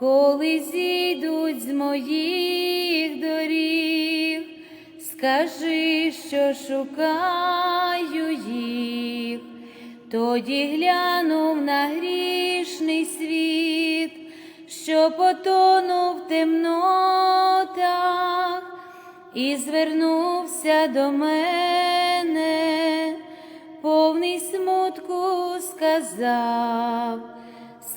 коли зійдуть з моїх доріг, скажи, що шукаю їх, тоді глянув на грішний світ, що потонув в темнотах і звернувся до мене, повний смутку сказав,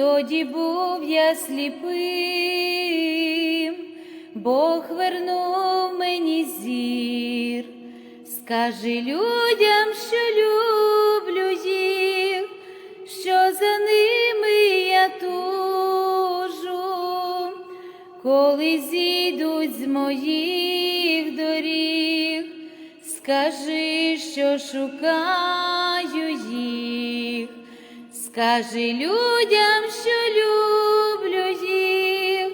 тоді був я сліпим, Бог вернув мені зір, скажи людям, що люблю їх, що за ними я тужу, коли зійдуть з моїх доріг, скажи, що шукаю їх, скажи людям, що люблю їх,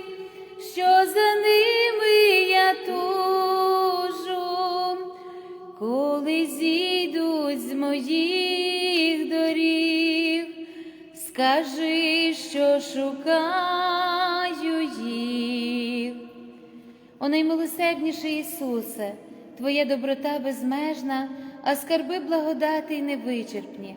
що за ними я тужу, коли зійдуть з моїх доріг, скажи, що шукаю їх. О наймилосердніший Ісусе, Твоя доброта безмежна, а скарби благодати невичерпні.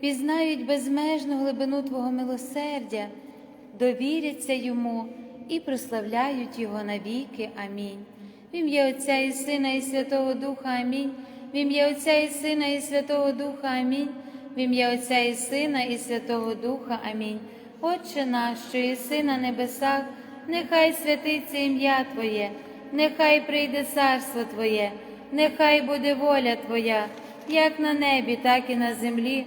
пізнають безмежну глибину Твого милосердя, довіряться йому і прославляють Його навіки. Амінь. В ім'я Отця і Сина, і Святого Духа Амінь. В ім'я Отця і Сина, і Святого Духа Амінь. В ім'я Отця і Сина, і Святого Духа Амінь. Отче наш, що єси на небесах, нехай святиться ім'я Твоє, нехай прийде царство Твоє, нехай буде воля Твоя, як на небі, так і на землі.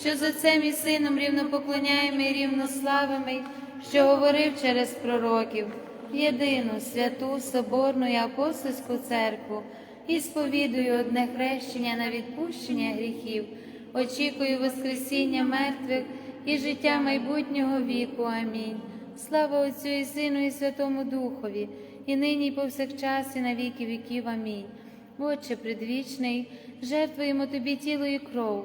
що з Отцем і Сином рівнопоклоняємо і рівнославимо, що говорив через пророків, єдину святу Соборну і апостольську церкву, і сповідую одне хрещення на відпущення гріхів, очікую Воскресіння мертвих і життя майбутнього віку. Амінь. Слава Отцю і Сину, і Святому Духові, і нині, і повсякчас, і на віки віків. Амінь. Отче предвічний, жертвуємо Тобі тіло і кров,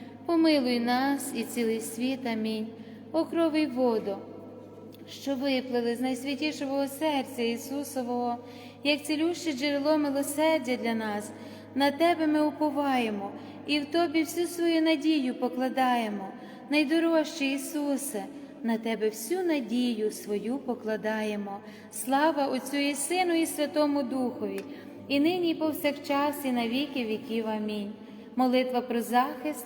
помилуй нас і цілий світ. Амінь. О крови воду, що виплили з найсвятішого серця Ісусового, як цілюще джерело милосердя для нас, на Тебе ми уповаємо і в Тобі всю свою надію покладаємо, найдорожчий Ісусе, на Тебе всю надію свою покладаємо. Слава Отцю і Сину, і Святому Духові, і нині, і повсякчас, і на віки віків. Амінь. Молитва про захист,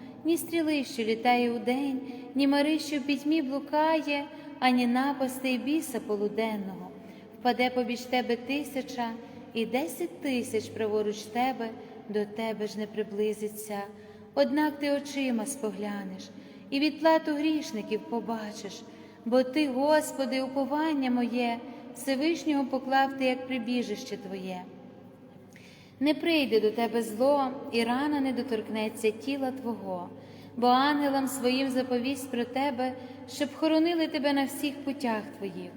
ні стріли, що літає удень, ні мари, що в пітьмі блукає, ані напасти й біса полуденного. Впаде побіч тебе тисяча, і десять тисяч праворуч тебе до тебе ж не приблизиться. Однак ти очима споглянеш, і відплату грішників побачиш, бо ти, Господи, уповання моє, Всевишнього поклав ти як прибіжище Твоє. Не прийде до тебе зло, і рана не доторкнеться тіла Твого, бо ангелам своїм заповість про тебе, щоб хоронили тебе на всіх путях твоїх,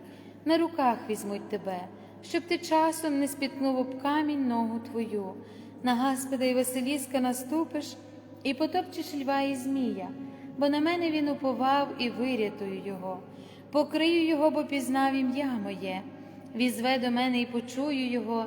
на руках візьмуть тебе, щоб ти часом не спіткнув об камінь ногу твою, на Гаспода і Василіска наступиш і потопчеш льва і змія, бо на мене він уповав і вирятую його, покрию його, бо пізнав ім'я моє, візве до мене і почую його.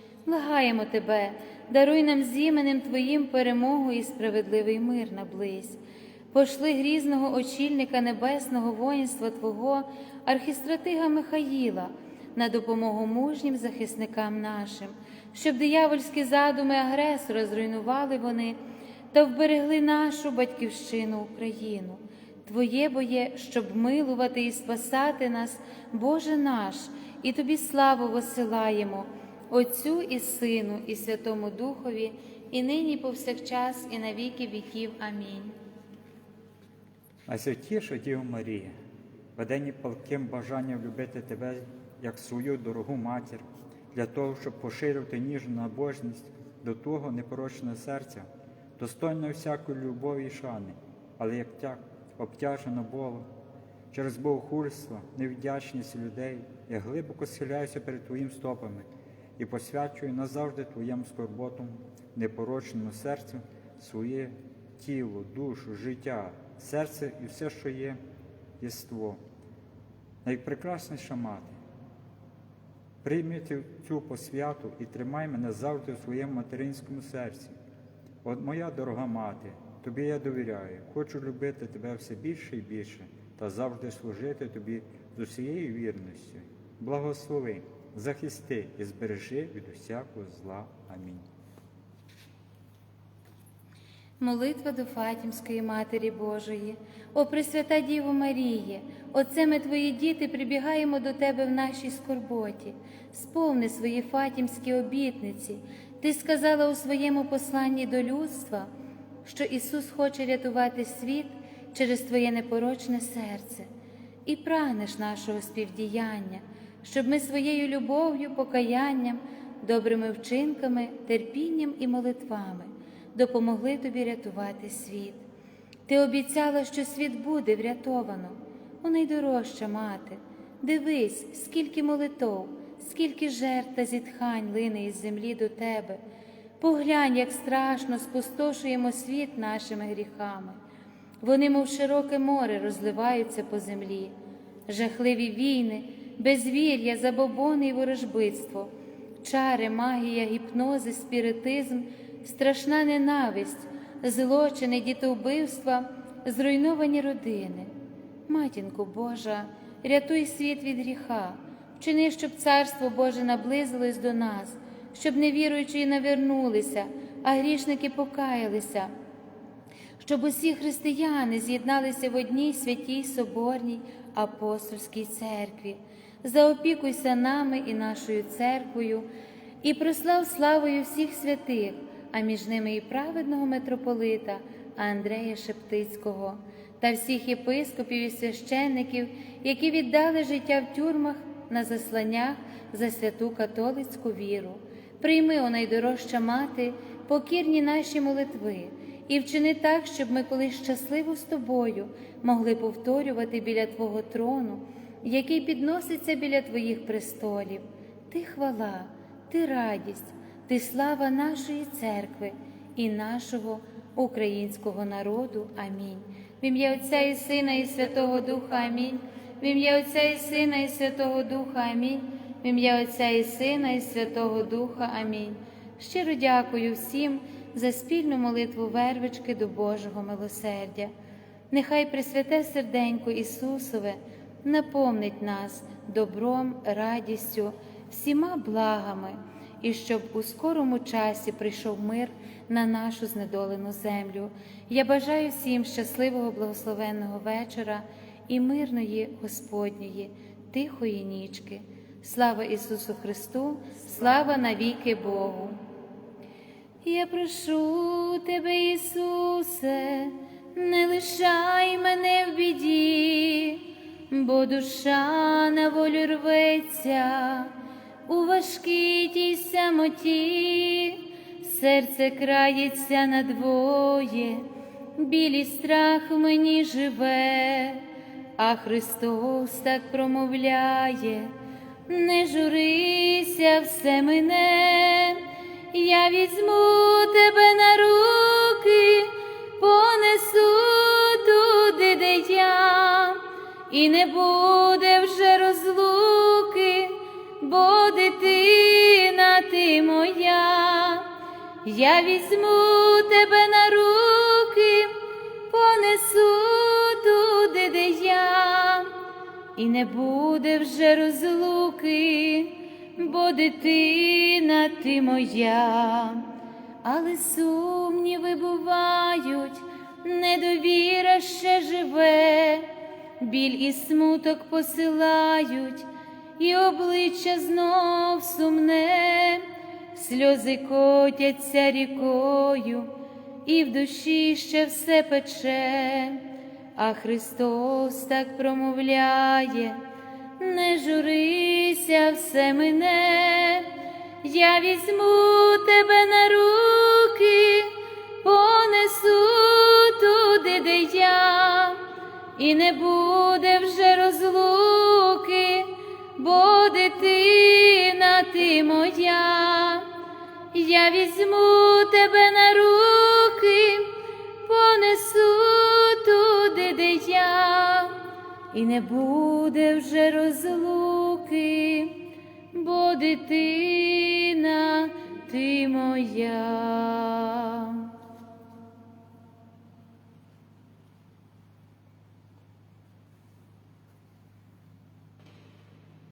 Благаємо Тебе, даруй нам з іменем Твоїм перемогу і справедливий мир наблизь. Пошли грізного очільника небесного воїнства Твого, архістратига Михаїла, на допомогу мужнім захисникам нашим, щоб диявольські задуми агресора зруйнували вони та вберегли нашу батьківщину Україну. Твоє боє, щоб милувати і спасати нас, Боже наш, і Тобі славу посилаємо. Отцю і Сину, і Святому Духові, і нині, і повсякчас, і на віки віків. Амінь. Найсвятіша Діво Марія, ведені палким бажанням любити тебе як свою дорогу матір, для того, щоб поширювати ніжну набожність до того непорочного серця, достойно всякої любові і шани, але як тяг обтяжено болом, через богохульство, невдячність людей, я глибоко схиляюся перед Твоїм стопами і посвячую назавжди Твоєму скорботому, непорочному серцю своє тіло, душу, життя, серце і все, що є, єство. Найпрекрасніша мати, прийми цю посвяту і тримай мене завжди у своєму материнському серці. От моя дорога мати, тобі я довіряю, хочу любити тебе все більше і більше та завжди служити тобі з усією вірністю. Благослови, захисти і збережи від усякого зла. Амінь. Молитва до Фатімської Матері Божої, о Пресвята Діво Маріє, Оце ми твої діти прибігаємо до тебе в нашій скорботі, сповни свої фатімські обітниці. Ти сказала у своєму посланні до людства, що Ісус хоче рятувати світ через Твоє непорочне серце, і прагнеш нашого співдіяння, щоб ми своєю любов'ю, покаянням, добрими вчинками, терпінням і молитвами допомогли тобі рятувати світ. Ти обіцяла, що світ буде врятовано. О найдорожча мати, дивись, скільки молитов, скільки жертв та зітхань лине із землі до тебе. Поглянь, як страшно спустошуємо світ нашими гріхами. Вони, мов широке море, розливаються по землі, жахливі війни, безвір'я, забобони і ворожбитство, чари, магія, гіпнози, спіритизм, страшна ненависть, злочини, дітовбивства, зруйновані родини. Матінко Божа, рятуй світ від гріха, вчини, щоб Царство Боже наблизилось до нас, щоб невіруючі навернулися, а грішники покаялися, щоб усі християни з'єдналися в одній святій соборній апостольській церкві. Заопікуйся нами і нашою церквою, і прослав славою всіх святих, а між ними і праведного митрополита Андрея Шептицького та всіх єпископів і священників, які віддали життя в тюрмах на засланнях за святу католицьку віру. Прийми, о найдорожча мати, покірні наші молитви і вчини так, щоб ми колись щасливо з тобою могли повторювати біля Твого трону, який підноситься біля Твоїх престолів. Ти хвала, ти радість, ти слава нашої церкви і нашого українського народу. Амінь. В ім'я Отця і Сина, і Святого Духа Амінь. В ім'я Отця і Сина, і Святого Духа Амінь. В ім'я Отця і Сина, і Святого Духа Амінь. Щиро дякую всім за спільну молитву вервички до Божого милосердя. Нехай Пресвяте серденько Ісусове наповнить нас добром, радістю, всіма благами, і щоб у скорому часі прийшов мир на нашу знедолену землю. Я бажаю всім щасливого, благословенного вечора і мирної Господньої, тихої нічки. Слава Ісусу Христу, слава навіки Богу. Я прошу тебе, Ісусе, не лишай мене в біді, бо душа на волю рветься у важкій тій самоті, серце крається надвоє, білий страх мені живе, а Христос так промовляє, не журися, все мене. Я візьму тебе на руки, понесу туди, де я, і не буде вже розлуки, бо дитина ти моя. Я візьму тебе на руки, понесу туди, де я, і не буде вже розлуки бо дитина ти моя, але сумніви бувають, недовіра ще живе, біль і смуток посилають, і обличчя знов сумне, сльози котяться рікою, і в душі ще все пече, а Христос так промовляє, не журися, все мине, я візьму тебе на руки, і не буде вже розлуки, бо дитина ти моя, я візьму тебе на руки, понесу туди, де я, і не буде вже розлуки, бо дитина ти моя.